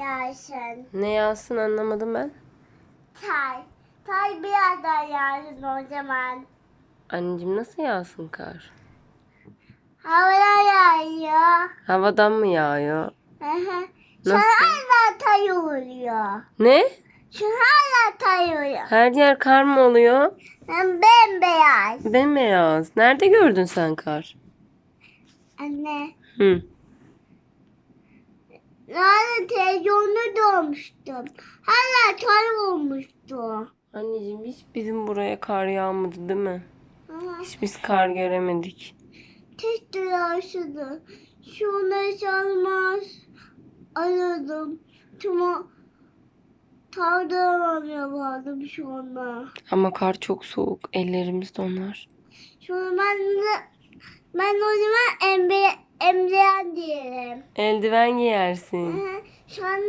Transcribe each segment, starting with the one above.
Yağsın. Ne yağsın anlamadım ben. Tay. Tay birazdan yağsın o zaman. Anneciğim nasıl yağsın kar? Havada yağıyor. Havadan mı yağıyor? Hı hı. Şu Nasıl? hala tay oluyor. Ne? Şu hala tay oluyor. Her yer kar mı oluyor? Ben bembeyaz. Bembeyaz. Nerede gördün sen kar? Anne. Hı. Nerede televizyonda doğmuştum. Hala tay olmuştu. Anneciğim hiç bizim buraya kar yağmadı değil mi? Hı. Hiç biz kar göremedik. Test yaşadı. Şunu çalmaz. Aradım. Tuma tardıramam yapardım şu anda. Ama kar çok soğuk. Ellerimiz donar. Şu an ben de, ben o zaman emre, emreyen diyelim. Eldiven Hı giyersin. hı. Şu an,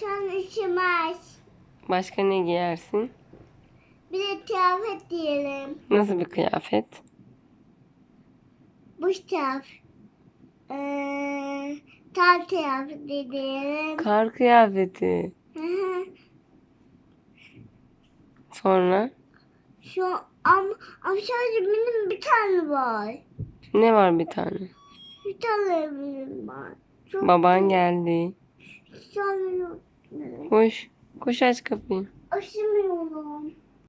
şu an üşümez. Başka ne giyersin? Bir de kıyafet diyelim. Nasıl bir kıyafet? Bu kıyafet. Ee, tar kıyafeti diyelim. Kar kıyafeti. Hı hı. Sonra Şu ama, ama sadece benim bir tane var. ne var bir tane? Tane benim var. Çok Baban geldi. An yok. Koş. Koş aç kapıyı. Aşımıyorum.